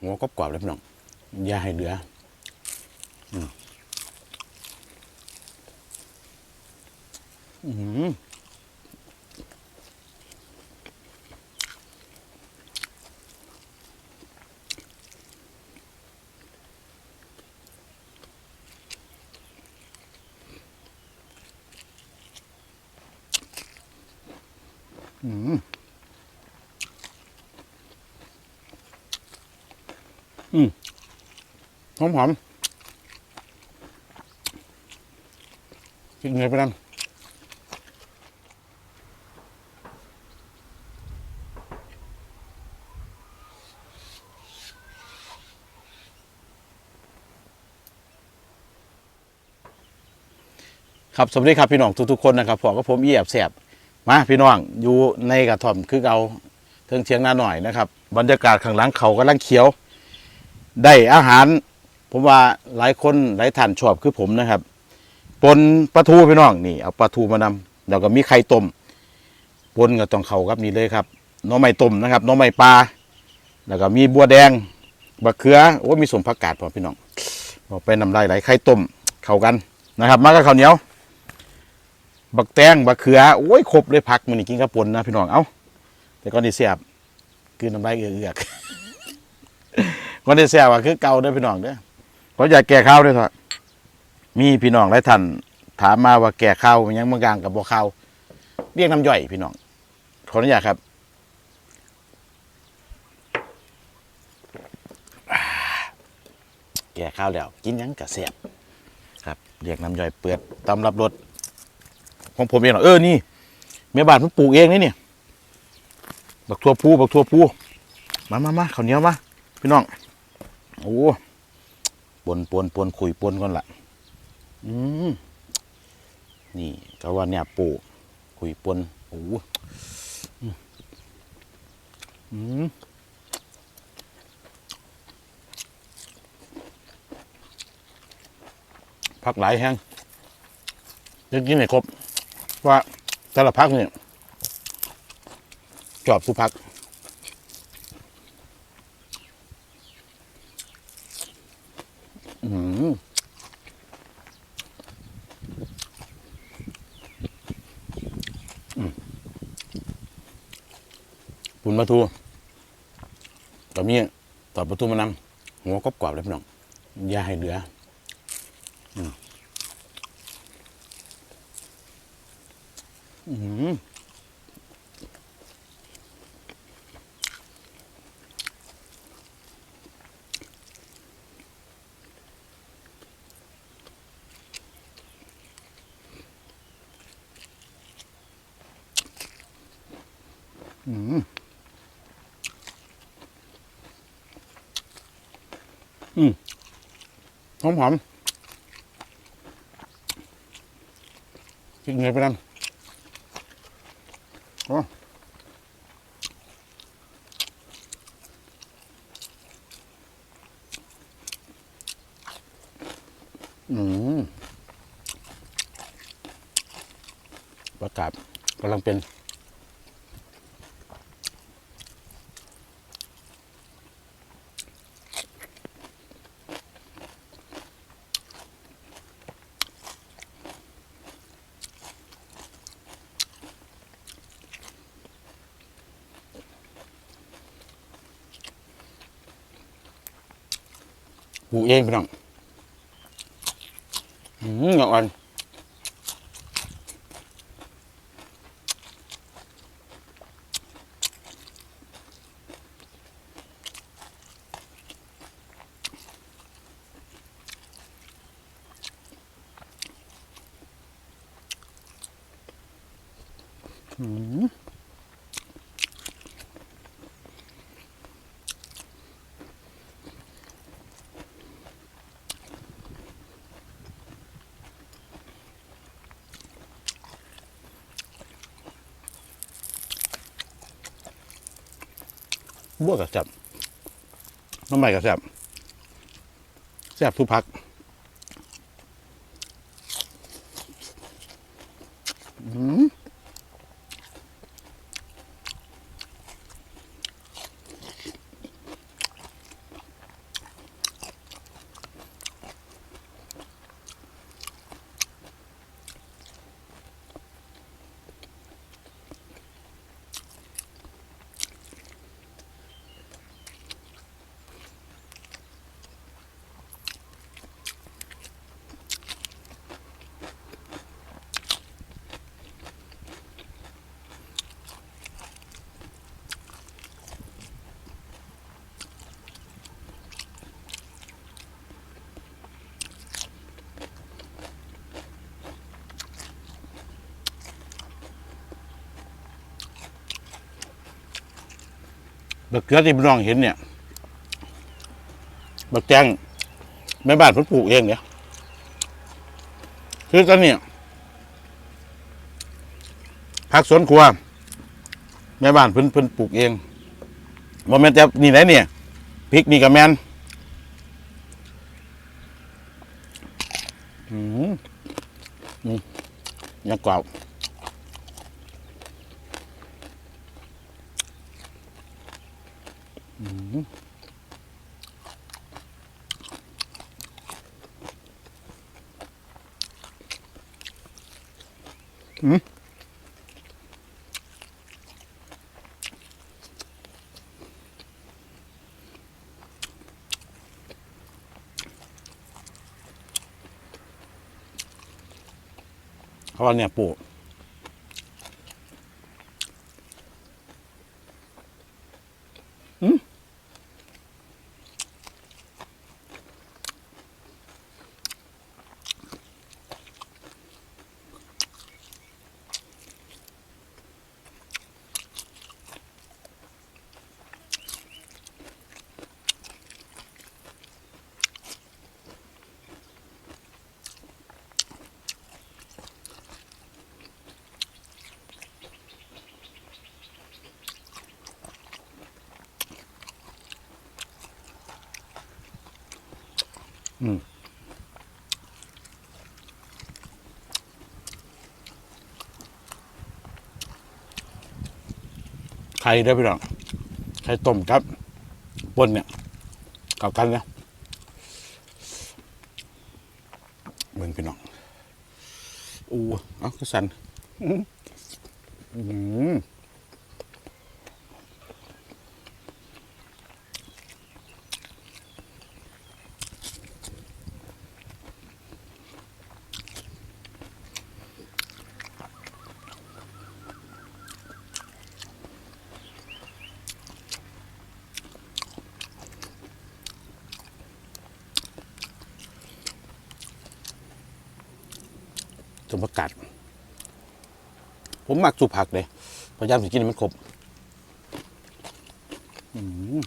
หัวกรอบๆเลยพี่น้องอย่าให้เหลืออืมอื้อ อืมหอมหอมกินเงยไปนั่นครับสวัสดีครับพี่น้องทุกๆคนนะครับพอก็ผมเอียบแสบมาพี่น้องอยู่ในกระท่อมคือเอาเทิงเชียงนาหน่อยนะครับ บรรยากาศข้างหลังเขากำลังเขียว ได้อาหาร ผมว่าหลายคนหลายท่านชอบคือผมนะครับปนปลาทูพี่น้องนี่เอาปลาทูมานำแล้วก็มีไข่ต้มปนก็ต้องเขาครับนี่เลยครับน้องไม้ต้มนะครับน้องไม้ปลาแล้วก็มีบัวแดงบักเขือโอ้ยมีสมผักกาดพอพี่น้องเอาไปนำลายไหลไข่ต้มเข้ากันนะครับ มากับข้าวเหนียว บักแตงบักเขือโอ้ยครบเลยผักมันนี่กินกับปนนะพี่น้องเอ้าแต่ก็นี่เสียบคืนน้ำลายเอือก วันนี้แซ่บว่าคือเก่าเด้อพี่น้องเด้อเพราะอยากแก่ข้าวด้วยเถอะมีพี่น้องหลายท่านถามมาว่าแก่ข้าวยังบางอย่างกับบ่ข้าวเรียกน้ำย่อยพี่น้องขออนุญาตครับแก่ข้าวแล้ว กินยังกะแซ่บครับเรียกน้ำย่อยเปิดตำรับรสของผมเองเหรอเออนี่แม่บ้านเพิ่งปลูกเองนี่เนี่ยบักทั่วพูบักทั่วพูมามามาข้าวเหนียวมาพี่น้อง โอ้ปนปนปนคุยปนก่อนละอืมนี่ก็ว่าเนี่ยปูคุยปนโอ้อืมอืมพักหลายแห้งยังกินไม่ครบ ว่าแต่ละพักเนี่ย จอบทุกพัก อืมอืม ปุ่นปลาทูต่อมีต่อปลาทูมานำหัวกรอบๆเลยพี่น้องอย่าให้เหลือมอืม อืมอืมหอมหอมกินเงยไปนั่นโอ้อืมประกาศกำลังเป็น กเองพี่น้องอืมเงาอันอืม บัวกับแซ่บน้ำใหม่กับแซ่บแซ่บทุกพักอืม บักเกลือที่พี่น้องเห็นเนี่ย บักแจงแม่บ้านเพิ่นปลูกเองเนี่ยคือตอนนี้ยผักสวนครัว แม่บ้านเพิ่นเพิ่นปลูกเองบ่แม่นแต่นี่ไหนเนี่ยพริกนี่ก็แมนอืมอืมยังกร อบเขาว่าเนี่ยปลูก ไข่ได้พี่น้องไข่ต้มครับปนเนี่ยกับกันนะเบิ่งพี่น้องอู้เอ้าก็สันอื้อ สมประกาศผมมักสุผักเลยพยายามสิกินมันครบ อืม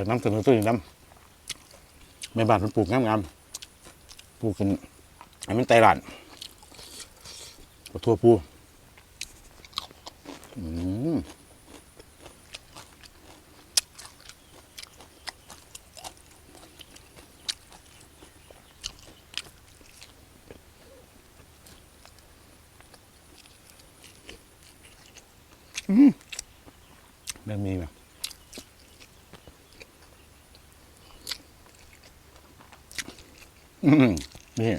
ากน้ำเสนอตัวนี้น้ำแม่บ้านมันปลูกงามๆปลูกกันให้มันไตหลานทั่วปูอืมเริ่มมีแบบ อืมนี่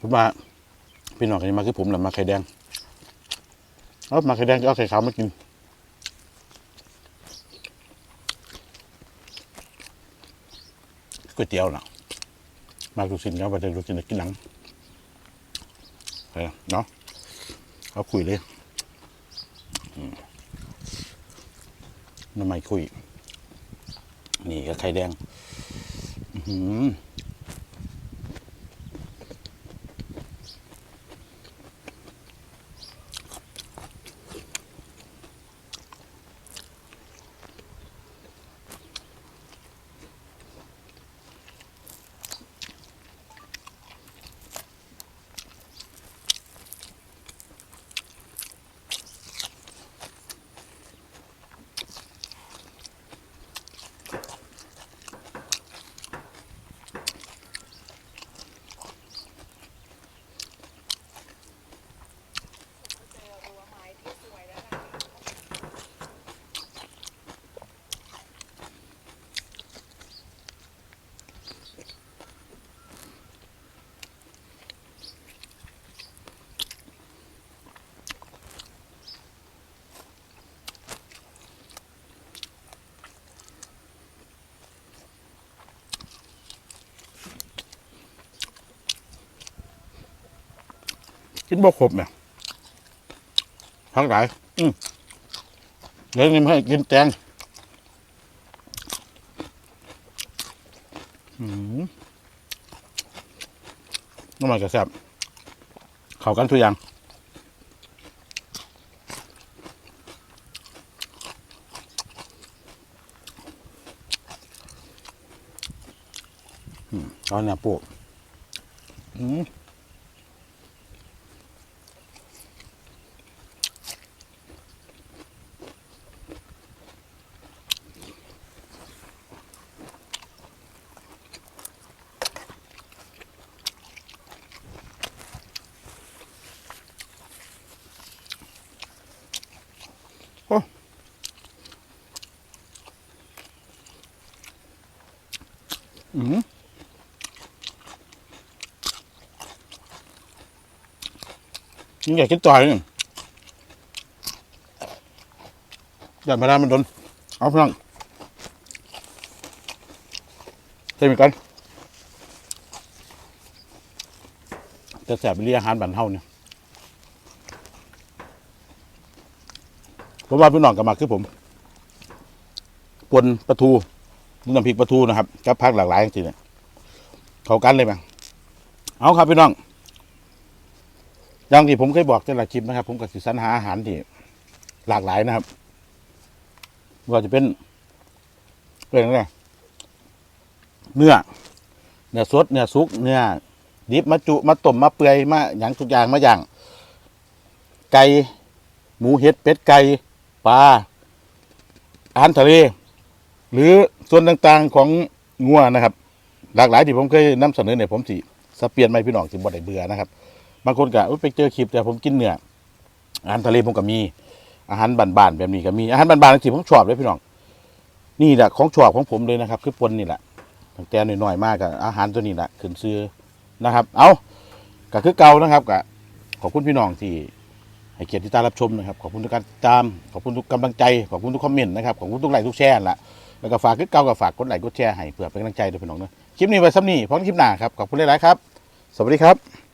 ผมว่าพี่น้องกันมาคือผมแหละมาไข่แดงเอามาไข่แดงก็เอาไข่ขาวมากินก๋วยเตี๋ยวน่ะมาลูกชิ้นครับไปเดินลูกชิ้นกินหนังเนาะเอาคุยเลยน้ำไม่คุย นี่ก็ไข่แดง อื กินบ่ครบเนี่ยทั้งหลายอืมเดี๋ยวนี้ไม่ให้กินแตงน้ำมันกระแซบเข้ากันทุกอย่างอืมเอาเนี่ยปูอืม อืมยังอยากกินต่อยนี่อย่ามาได้มันโดน เอาพลังเต็มกันจะแสบไปเรียอาหารบันเท่าเนี่ยผมว่าพี่น้องกลับมาคือผม ปนปลาทู น้ำพริกปลาทูนะครับกับผักหลากหลายจริงๆเนี่ยเขากันเลยมั้งเอาครับพี่น้องอย่างที่ผมเคยบอกในหลายคลิปนะครับ ผมก็สิสรรหาอาหารที่หลากหลายนะครับว่าจะเป็นเป็นอะไรเนื้อเนื้อสดเนื้อสุกเนื้อดิบมาจุมาต้มมาเปื่อยมาอย่างทุกอย่างมาอย่าง ไก่หมูเห็ดเป็ดไก่ปลาอาหารทะเล หรือ ส่วนต่างๆของงัวนะครับ หลากหลายที่ผมเคยนำเสนอเนี่ยผมสิสเปลี่ยนไม่พี่น้องสิบ่ได้เบื่อนะครับบางคนก็ไปเจอคลิปแต่ผมกินเนื้ออาหารทะเลผมก็มีอาหารบ้านๆแบบนี้ก็มีอาหารบ้านๆที่ผมชอบเลยพี่น้อง นี่แหละของชอบของผมเลยนะครับ คือปนนี่แหละตั้งแต่น้อยๆมากกับอาหารตัวนี้แหละขึ้นซื้อนะครับ เอาก็คือเก่านะครับก็ขอบคุณพี่น้องที่ให้เกียรติที่ตารับชมนะครับ ขอบคุณทุกการติดตาม ขอบคุณทุกกำลังใจ ขอบคุณทุกคอมเมนต์นะครับ ขอบคุณทุกไลค์ทุกแชร์นั่นละ แล้วก็ฝากคือเก่ากับฝากกดไลค์กดแชร์ให้เพื่อเป็นกำลังใจด้วยพี่น้องนะคลิปนี้ไว้ซ้ำนี่พร้อมคลิปหน้าครับขอบคุณหลายๆครับ สวัสดีครับ